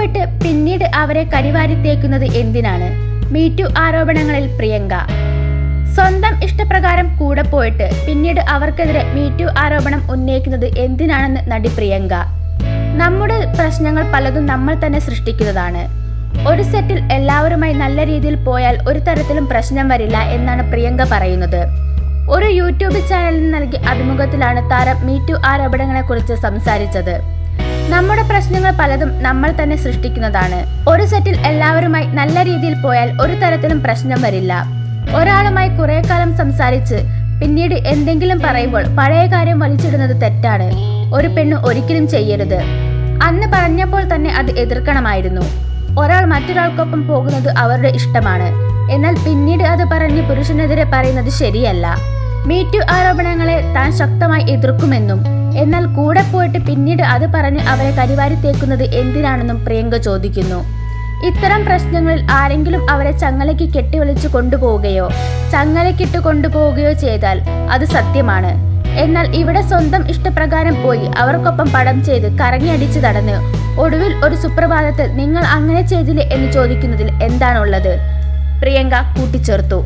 പിന്നീട് അവരെ കരിവാരിത്തേക്കുന്നത് എന്തിനാണ്? മീറ്റു ആരോപണങ്ങളിൽ പ്രിയങ്ക. സ്വന്തം ഇഷ്ടപ്രകാരം കൂടെ പോയിട്ട് പിന്നീട് അവർക്കെതിരെ മീറ്റു ആരോപണം ഉന്നയിക്കുന്നത് എന്തിനാണെന്ന് നടി പ്രിയങ്ക. നമ്മുടെ പ്രശ്നങ്ങൾ പലതും നമ്മൾ തന്നെ സൃഷ്ടിക്കുന്നതാണ്. ഒരു സെറ്റിൽ എല്ലാവരുമായി നല്ല രീതിയിൽ പോയാൽ ഒരു തരത്തിലും പ്രശ്നം വരില്ല എന്നാണ് പ്രിയങ്ക പറയുന്നത്. ഒരു യൂട്യൂബ് ചാനലിന് നൽകിയ അഭിമുഖത്തിലാണ് താരം മീറ്റു ആരോപണങ്ങളെക്കുറിച്ച് സംസാരിച്ചത്. നമ്മുടെ പ്രശ്നങ്ങൾ പലതും നമ്മൾ തന്നെ സൃഷ്ടിക്കുന്നതാണ്. ഒരു സെറ്റിൽ എല്ലാവരുമായി നല്ല രീതിയിൽ പോയാൽ ഒരു തരത്തിലും പ്രശ്നം വരില്ല. ഒരാളുമായി കുറെ കാലം സംസാരിച്ച് പിന്നീട് എന്തെങ്കിലും പറയുമ്പോൾ പഴയ കാര്യം വലിച്ചിടുന്നത് തെറ്റാണ്. ഒരു പെണ്ണ് ഒരിക്കലും ചെയ്യരുത്. അന്ന് പറഞ്ഞപ്പോൾ തന്നെ അത് എതിർക്കണമായിരുന്നു. ഒരാൾ മറ്റൊരാൾക്കൊപ്പം പോകുന്നത് അവരുടെ ഇഷ്ടമാണ്. എന്നാൽ പിന്നീട് അത് പറഞ്ഞ് പുരുഷനെതിരെ പറയുന്നത് ശരിയല്ല. മീറ്റു ആരോപണങ്ങളെ താൻ ശക്തമായി എതിർക്കുമെന്നും എന്നാൽ കൂടെ പോയിട്ട് പിന്നീട് അത് പറഞ്ഞ് അവരെ കരിവാരി തേക്കുന്നത് എന്തിനാണെന്നും പ്രിയങ്ക ചോദിക്കുന്നു. ഇത്തരം പ്രശ്നങ്ങളിൽ ആരെങ്കിലും അവരെ ചങ്ങലയ്ക്ക് കെട്ടിവലിച്ചു കൊണ്ടുപോവുകയോ ചങ്ങലക്കിട്ട് കൊണ്ടുപോവുകയോ ചെയ്താൽ അത് സത്യമാണ്. എന്നാൽ ഇവിടെ സ്വന്തം ഇഷ്ടപ്രകാരം പോയി അവർക്കൊപ്പം പടം ചെയ്ത് കറങ്ങിയടിച്ച് നടന്ന് ഒടുവിൽ ഒരു സുപ്രഭാതത്തിൽ നിങ്ങൾ അങ്ങനെ ചെയ്തില്ലേ എന്ന് ചോദിക്കുന്നതിൽ എന്താണുള്ളത്? പ്രിയങ്ക കൂട്ടിച്ചേർത്തു.